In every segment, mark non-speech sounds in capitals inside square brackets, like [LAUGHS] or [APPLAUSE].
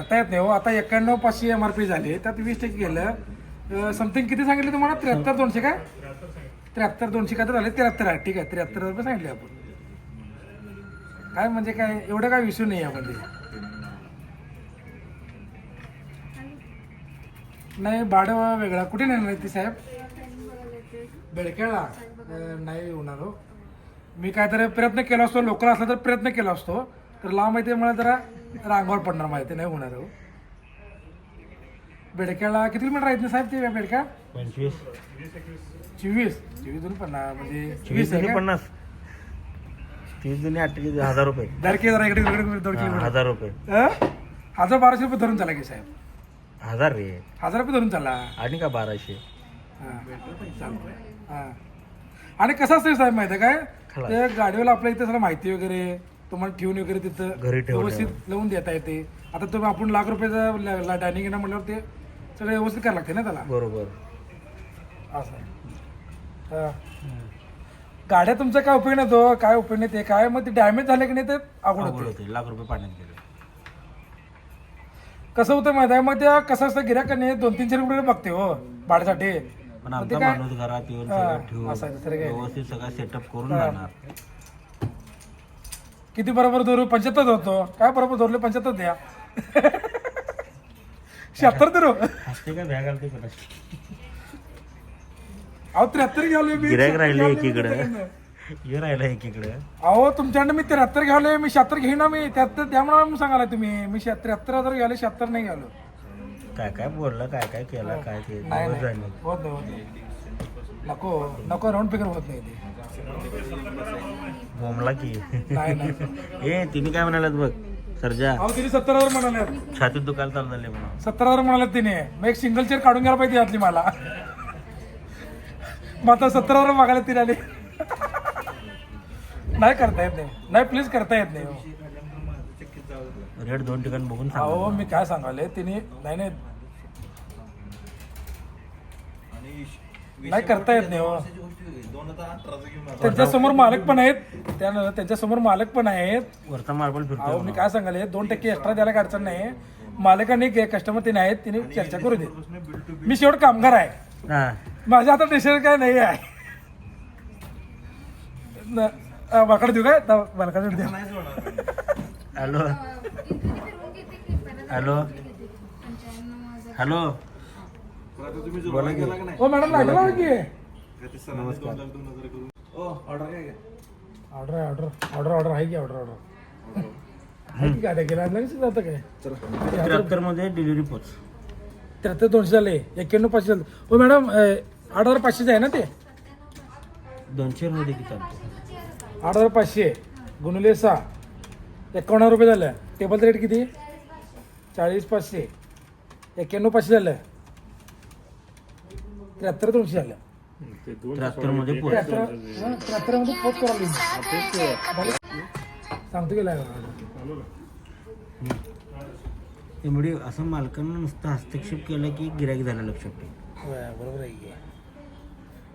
आता येत नाही हो. आता एक्क्याण्णव पाचशे एम आर पी झाले. त्यात वीस टक्के गेलं. समथिंग किती सांगितलं तुम्हाला? त्र्याहत्तर दोनशे काय त्र्याहत्तर दोनशे काय तर झाले. त्र्याहत्तर आहे. ठीक आहे. त्र्याहत्तर रुपये सांगितले आपण. काय म्हणजे काय? एवढं काय विषय नाही यामध्ये. नाही भाडं वेगळा. कुठे नेणार ती साहेब? बेळकेळा नाही होणार हो. मी काहीतरी प्रयत्न केला असतो. लोकल असला तर प्रयत्न केला असतो. तर लांब आहे मला जरा रांगावर पडणार माहिती नाही होणार हो बेडक्याला किती किलोमीटर आहेत ना साहेब ते बेडक्या पंचवीस चोवीस चोवीस दोन पन्नास म्हणजे वीस वीस आहे जुनी का? पन्नास तीस जुनी हजार रुपये दर के जरा इकडे इकडे दोन हा, किलोमीटर हजार रुपये अं? हजार बाराशे रुपये धरून चाला की साहेब हजार रे हजार रुपये धरून चाला आणि का बाराशे हा. चालतंय. हा. आणि कसं असतं साहेब माहिती आहे काय खलास. ते गाडीवाला आपल्या इथे सगळं माहिती वगैरे तुम्हाला ठेवून वगैरे तिथं घरी ठेवून व्यवस्थित लावून देता येते. आता तुम्ही आपण लाख रुपयाचं डायनिंग येणं म्हटल्यावर ते सगळं व्यवस्थित करायला लागते ना त्याला? बरोबर. असं. हा. गाड्या तुमचा काय उपयोग नाही तो काय उपयोग नाही ते काय? मग ते डॅमेज झाले की नाही ते अवघड होते. होते. लाख रुपये पाण्यात गेले. कसं होतं माहिती आहे? मग ते कसं असतं? नाही दोन तीनशे रुपये बघते हो भाड्यासाठी. पण आमचा माणूस घरात येऊन सगळं ठेवून असं आहे, दुसरं काही नाही. व्यवस्थित सगळं सेटअप करून जाणार किती बरोबर धरू? पंच्याहत्तर धरतो. काय बरोबर धरले? पंच्याहत्तर द्या. शहात्तर धरू? अहो त्र्याहत्तर घ्यावले मी. गिरायक 76 राहिले एकीकडे. हे राहिलं एकीकडे. अहो तुमच्याकडे मी त्र्याहत्तर घ्यावले मी शहात्तर घेईना मी. त्र्याहत्तर द्या म्हणून सांगायला तुम्ही. मी त्र्याहत्तर हजार घ्यावले शहात्तर नाही घ्यालो काय काय बोललं? काय काय केलं? काय ते? नाही दिवस नाही. झाले. होत नाही होत नाही. नको. नको राऊंड फिगर होत नाही ते. बोंबला की. नाही नाही. ए तिने काय म्हणालात बघ सरजा. अहो तिने सत्तर हजार म्हणाले छातीत दुखायला चालू झाले म्हणून. सत्तर हजार म्हणाले तिने. मग एक सिंगल चेअर काढून घ्यायला पाहिजे यातली मला. मग आता सत्तर हजार मागायला तिने आले. नाही करता येत नाही. नाही प्लीज करता येत नाही. हो. रेट दोन ठिकाणी बघून सांग. अहो मी काय सांगाले तिने नाही नाही. नाही करता येत नाही हो त्यांच्यासमोर मालक पण आहेत त्या त्यांच्यासमोर मालक पण आहेत वरचा मार्बल अहो फिरतो मी काय सांगाले दोन टक्के एक्स्ट्रा द्यायला काय अडचण नाही मालकाने कस्टमर तिने आहेत तिने चर्चा करू दे मी शेवट कामगार आहे हा माझ्या हातात डिसिजन काय नाही आहे माकडे देऊ काय मालकाला देऊ हॅलो हॅलो हॅलो बोला की. हो मॅडम लागला की. नमस्कार. ऑर्डर आहे ऑर्डर ऑर्डर ऑर्डर आहे की ऑर्डर ऑर्डर आहे की गाड्या गेला लगेच जातं काय? त्र्याहत्तरमध्ये डिलिव्हरी पोच. त्र्याहत्तर दोनशे झाले. एक्क्याण्णव पाचशे झाले. हो मॅडम आठ हजार पाचशेच आहे ना ते? दोनशे मध्ये किती चालतो. आठ हजार पाचशे. गुणले सहा. एकावन्न रुपये झालं. टेबल रेट किती? चाळीस पाचशे. एक्क्याण्णव पाचशे झालं. त्र्याहत्तर दोनशे झालं. त्र्याहत्तरमध्ये पोच त्र्याहत्तर हं, त्र्याहत्तरमध्ये पोच सांगतो गेला त्यामुळे असं मालकांना नुसतं हस्तक्षेप केला की गिरायक झालं लक्षात ठेव. बरोबर आहे की.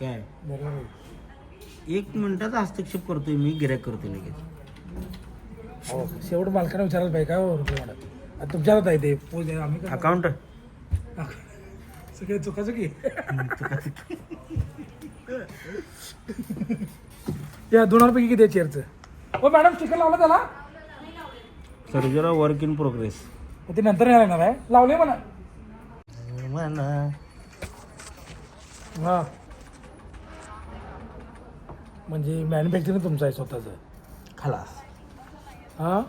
काय? बरोबर आहे. एक मिनिटाचा हस्तक्षेप करतोय मी गिरायक करतोय लगेच. हो शेवट मालकाने विचारायला पाहिजे काय हो रुपये मॅडम आता तुमच्या हातात आहे ते. पोच आम्ही काय अकाउंट सगळे चुकाचं की. या दोनांपैकी किती आहे चेअरचं हो मॅडम चिकन लावलं त्याला? सर्जरा वर्क इन प्रोग्रेस ते नंतर नाही लागणार आहे. लावले म्हणा. म्हणा. हा. म्हणजे मॅन्युफॅक्चरिंग तुमचं आहे स्वतःचं. खलास. हा?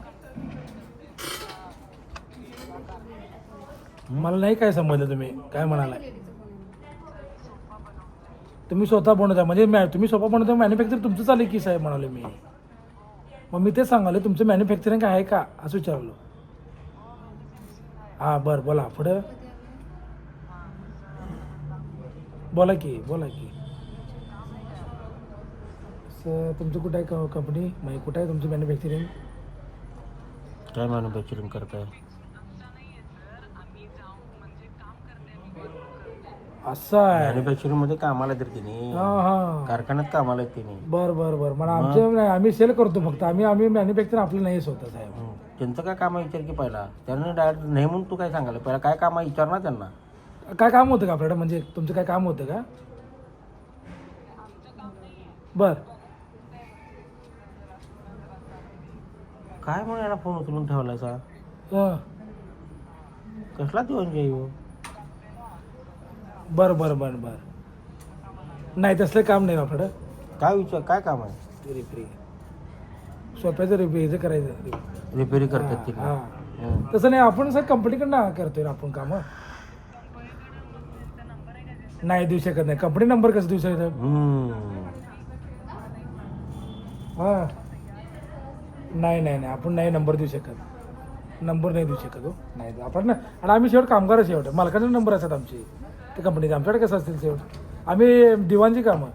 मला नाही काय समजलं तुम्ही. काय म्हणालाय? तुम्ही स्वतः बनवता. म्हणजे मॅ तुम्ही स्वतः बनवता मॅन्युफॅक्चर तुमचं चालेल की साहेब म्हणाले मी. मग मी तेच सांगाले तुमचं मॅन्युफॅक्चरिंग आहे का? असं विचारलो. हां बरं बोला. पुढं? बोला की बोला की. सर तुमचं कुठं आहे कंपनी म्हणजे कुठं आहे तुमचं मॅन्युफॅक्चरिंग काय मॅन्युफॅक्चरिंग करताय? असं आहे. मॅन्युफॅक्चरिंगमध्ये कामाला तर तिने हा हा. कारखान्यात कामाला आहेत तिने बर बर बर. मला आमच्या नाही आम्ही सेल करतो फक्त. आम्ही आम्ही मॅन्युफॅक्चर आपलं नाही स्वतः साहेब. त्यांचं काय काम आहे विचार की पहिला? त्यांनी डायरेक्ट नाही म्हणून तू काय सांगायला? पहिला काय काम आहे विचार ना त्यांना? काय काम होतं का आपल्याकडे? म्हणजे तुमचं काय काम होतं का? बर. काय म्हणून याला फोन उचलून ठेवलायचा हं. कसला देऊन जाईल बरं बरं बरं बरं. नाही तसलं काम नाही आपल्याकडं काय विचार काय काम आहे? रिपेरी सोप्याचं रिपे हे करायचं. रिपेरी करतात ते. हां. हं. तसं नाही आपण सर कंपनीकडनं करतोय ना आपण कामं? नाही देऊ शकत नाही. कंपनी नंबर कसं देऊ शकत? हम्म. हां. नाही नाही नाही. आपण नाही नंबर देऊ शकत. नंबर नाही देऊ शकत हो. नाही आपण ना. आणि आम्ही शेवट कामगार शेवट मालकाचे नंबर असतात आमचे. ते कंपनीचे आमच्याकडे कसं असतील शेवट? आम्ही दिवाणची कामं.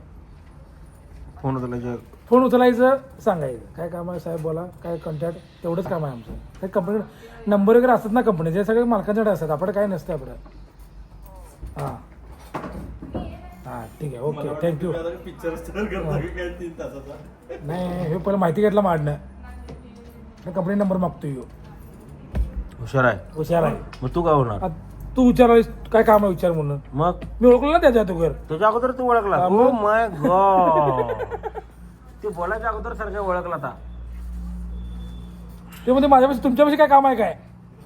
फोन उचलला जे फोन उचलायचं सांगायचं. काय काम आहे साहेब बोला. काय कॉन्टॅक्ट तेवढंच काम आहे आमचं. काही कंपनी नंबर वगैरे असतात ना कंपनीचे हे सगळे मालकांच्याकडे असतात. आपलं काय नसतं आपलं. हां. हां ठीक आहे. ओके थँक्यू नाही हे पहिलं माहिती घेतला माडणं कंपनी नंबर मागतो यो. हुशार आहे. हुशार आहे. मग तू काय होणार? आता तू विचारायस काय काम आहे विचार म्हणून? मग? मी ओळखलं ना त्याच्या घर तुझ्या अगोदर तू ओळखला. हा, ओ मग? माय ते बोलायच्या अगोदर सारखं ओळखला आता. ते म्हणजे माझ्यापाशी तुमच्यापाशी काय काम आहे काय?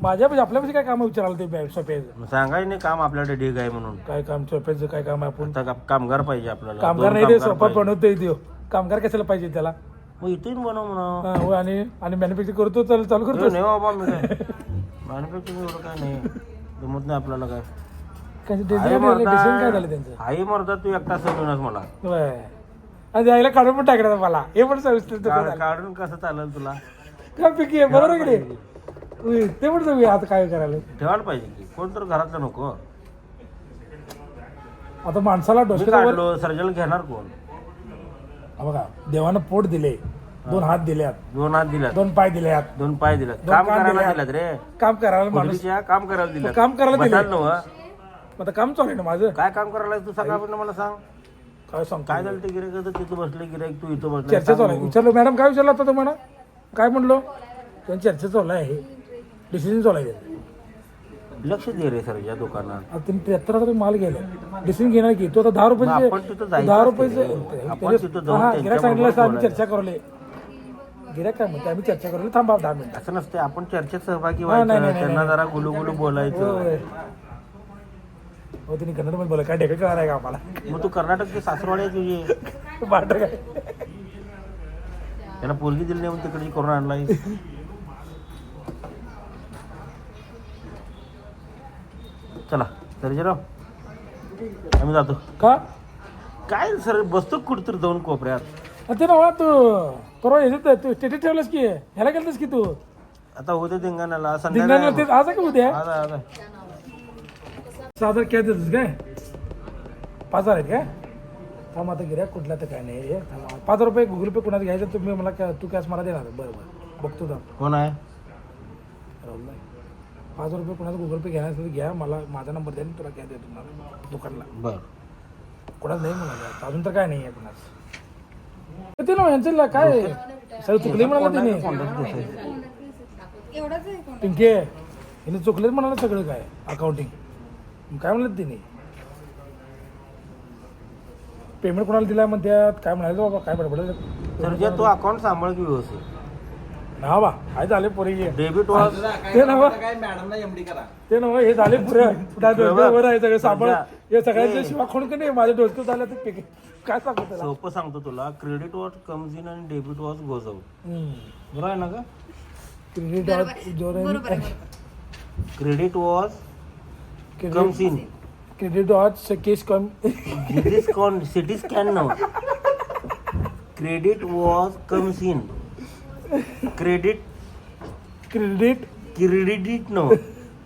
माझ्यापाशी आपल्यापाशी काय काम आहे विचारायला ते बॅ- सोप्याचं मग सांगायचं नाही काम आपल्याकडे ढीग आहे म्हणून. काय काम सोप्याचं काय काम आहे आपण? आता का- कामगार पाहिजे आपल्याला. कामगार दोन नाही ते कामगार सोपा पाहिजे. बनवतोय देव कामगार कशाला पाहिजे त्याला? मग इथून बनव म्हणा. हा, हो आणि आणि मॅन्युफॅक्चर करतो चालू चालू करतो नाही बाबा मी काय मॅन्युफॅक्चरिंग एवढं काय नाही. जमत नाही आपल्याला काय. डिझाईन काय झालं त्यांचं? आई मरदा तू एकटा समजूनच मला. होय. आणि द्यायला काढून पण टाकणार मला. हे पण सविस्तर झालं. काढून कसं चालेल तुला? काय पिकी आहे? बरोबर की नाही? उई, ते पण जाऊया आता काय करायला. ठेवायला पाहिजे की. कोण तर घरातलं नको. आता माणसाला मी डोसक्यावर काढलो सर्जल घेणार कोण? बघा देवानं पोट दिले. दोन हात दिल्यात. दोन हात दिल्यात. दोन पाय दिल्यात. दोन पाय दिल्यात. दोन काम कान करायला दिल्यात. रे. काम करायला माणूस काम करायला दिल्यात. काम करायला दिले. बसायला नव्ह. आता काम चालू आहे ना माझं? काय काम करायला तू सकाळपर्यंत मला सांग. काय सांग काय झालं ते गिरायक तिथं बसले गिरायक तू इथं बसले चर्चा चालू आहे. विचारलं मॅडम काय विचारलं आता तुम्हाला? काय म्हणलो त्यांची चर्चा चालू आहे. डिसिजन चालू आहे. त्यांचं. लक्ष दे रे सर या दुकानात. आता त्यांनी त्र्याहत्तर हजार माल गेला. डिसिजन घेणार की? तो आता दहा मग रुपयाचे आपण तिथं जायचं दहा असते रुपयाचे रे. आपण तिथं जाऊन सांगितलं आम्ही बोलायचं. चर्चा करले. गिराक काय म्हणते? आम्ही चर्चा करले थांबा दहा मिनिटं. असं नसते आपण चर्चेत सहभागी नाही, व्हायचं. नाही, त्यांना नाही. जरा गुलू गुलू बोलायचं. होय. हो तुम्ही कन्नडमध्ये बोला. काय ढेकळ करणार आहे का आम्हाला? मग तू कर्नाटकची सासरवाडी आहे तुझी. [LAUGHS] बाट काय? त्याला पोरगी दिली नाही म्हणून तिकडची करून आणलाय. चला सर्जेराव. आम्ही जातो. का? काय सर बसतो कुठतरी जाऊन कोपऱ्यात? ते ना तू परवा ह्याच्यात तू स्टेटस ठेवलंस की? ह्याला गेलतस की तू? आता होते धिंगाण्याला धिंगाणा ते आज आहे का उद्या. सहा हजार काय देतोस काय? पाच हजार आहेत काय? थांब आता गिऱ्या कुठला तर काय नाही हे थांब. पाच हजार रुपये गुगल पे कुणाला घ्यायचं तुम्ही मला काय तू कॅश मला देणार बरं बरं. बघतो थांब. कोण आहे? राहुल भाई. पाच हजार रुपये कुणाचा गुगल पे असेल तर घ्या मला माझा नंबर द्या आणि तुला काय देतो तुम्हाला. दुकानला. बर. कोणाच नाही म्हणाला अजून तर काय नाही आहे कोणाच. ते ना यांचं काय सगळं चुकले म्हणाला तिने. पिंके हिने चुकलेच म्हणाला सगळं काय अकाउंटिंग काय म्हणलं तिने? पेमेंट कोणाला दिलाय म्हणत्यात? काय म्हणाले बाबा काय बडबड तू अकाउंट सांभाळ की व्यवस्थित. ना बा काय झाले पोरी डेबिट वॉज ते नव ते नव हे झाले पुरे. डोक्यावर आहे सगळं सांभाळ. हे सगळ्यांच्या शिवा खोड नाही माझ्या डोसक्यात झालं ते पिके काय सांगू त्याला? सोपं सांगतो तुला क्रेडिट वॉज कम्स इन आणि डेबिट वॉज गोज आउट. बरोबर आहे ना का क्रेडिट आउट जोर credit was comes in credit out case come this con city scan no credit was comes in credit. Credit. Credit no.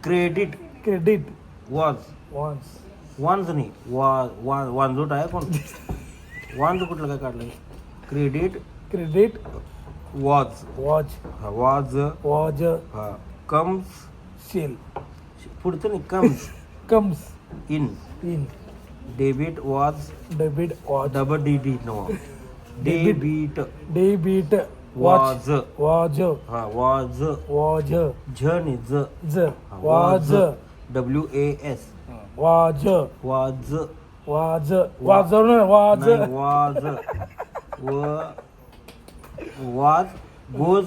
Credit. Credit. Was. Once वांज नाही. वा वा वांजूट आहे कोण? वांज कुठलं काय काढलं credit. Credit. Was. Watch was. Was. हा कम्स. सेल. पुढचं नाही comes. Comes. In. In. Debit was. Debit watch double D D no debit. Debit. Was was हा वाज वाज झ नि ज. ज. वाज डब्ल्यू ए एस वाज वाज वाज वाजवण वाज वाज व वाज गोज.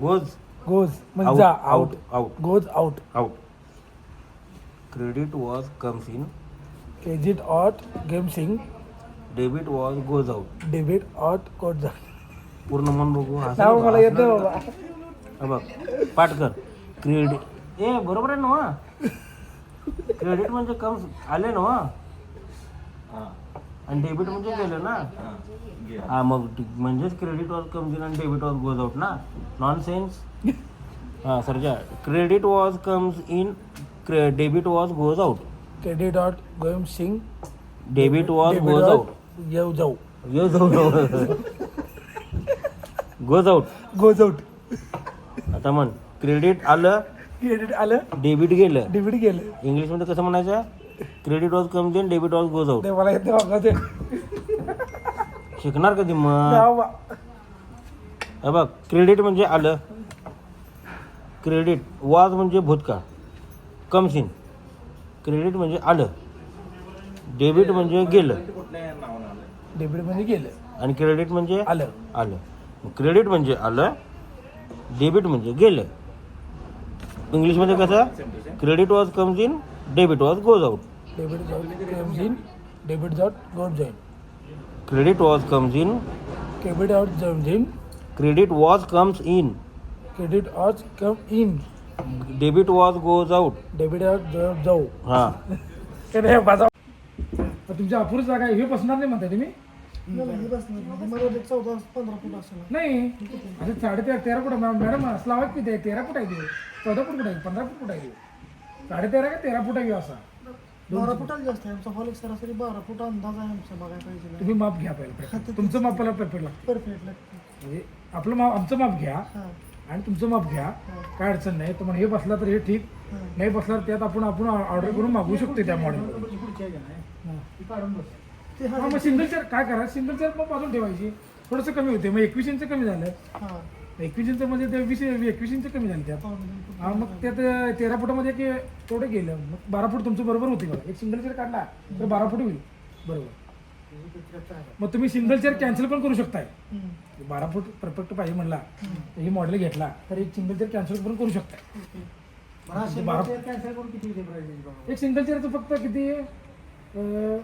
गोज. गोज म्हणजे out out goes out out credit was comes in credit out game sing debit was goes out debit out coat जा पूर्ण मन बघू. हसू नाव नका. मला येत बाबा. हा बघ. पाठ कर. क्रेडिट ए बरोबर आहे ना क्रेडिट म्हणजे कम्स आले ना आणि डेबिट म्हणजे गेलं ना? हा मग. म्हणजेच क्रेडिट वॉज कम्स इन आणि डेबिट वॉज गोज आउट ना? नॉन सेन्स हां Sarja. Credit was comes in debit was goes out credit out game sing debit was goes out येऊ जाऊ goes out goes out goes out आता म्हण credit आलं credit आलं. Debit गेलं. Debit गेलं. इंग्लिशमध्ये कसं म्हणायचं? Credit was comes in debit was goes out ते मला येत नाही बाबा ते शिकणार कधी मग? नाव बा- हे बघ क्रेडिट म्हणजे आलं. क्रेडिट वाज म्हणजे भूतकाळ. कम्स इन क्रेडिट म्हणजे आलं. डेबिट म्हणजे गेलं. डेबिट म्हणजे गेलं. आणि क्रेडिट म्हणजे आलं. आलं. क्रेडिट म्हणजे आलं डेबिट म्हणजे गेलं. इंग्लिशमध्ये कसं? Credit was comes in debit was goes out debit game in debit जाऊट गोट जाईन credit was comes in credit out जाऊन जाईन credit was comes in credit out come in debit was goes out debit out जाऊ जाऊ हां. तुमच्या अपुरी जागा आहे, हे बसणार नाही म्हणताय तुम्ही? चौदा पंधरा फूट असेल. नाही. असे साडे तेरा तेरा फूट मॅ- मॅडम असला आवाज किती आहे? तेरा फूट आहे ते चौदा फूट कुठे आहे? पंधरा फूट कुठे आहे ते साडे तेरा का तेरा फूट आहे असा? बारा फुटाला जास्त आहे. आमचा हॉल एक सरासरी बारा फूट अंदाज आहे आमचा बघायला पाहिजे तुम्ही माप घ्या पहिलं तुमचं माप पहिला परफेक्ट लागतं. परफेक्ट लागते. म्हणजे आपलं माप आमचं माप घ्या आणि तुमचं माप घ्या. काय अडचण नाही. तुम्हाला हे बसला तर हे ठीक. नाही बसला तर त्यात आपण आपण ऑर्डर करून मागवू शकतो त्या मॉडेल ते हा हा मग सिंगल चेअर काय करा? सिंगल चेअर मग बाजून ठेवायची. थोडंसं कमी होते. मग एकवीस इंच कमी झालं. हां. एकवीस इंच म्हणजे ते वीस एकवीस इंच कमी झालं त्यात. हा मग त्यात तेरा फुटामध्ये की तेवढं गेलं. मग बारा फूट तुमचं बरोबर होते बघा. एक सिंगल चेअर काढला तर बारा फूट होईल. बरोबर. मग तुम्ही सिंगल चेअर कॅन्सल पण करू शकताय. बारा फूट परफेक्ट पाहिजे म्हणला. ही मॉडेल घेतला तर एक सिंगल चेअर कॅन्सल पण करू शकताय. ते बारा कॅन्सल करून किती एक सिंगल चेअरचं फक्त किती अं,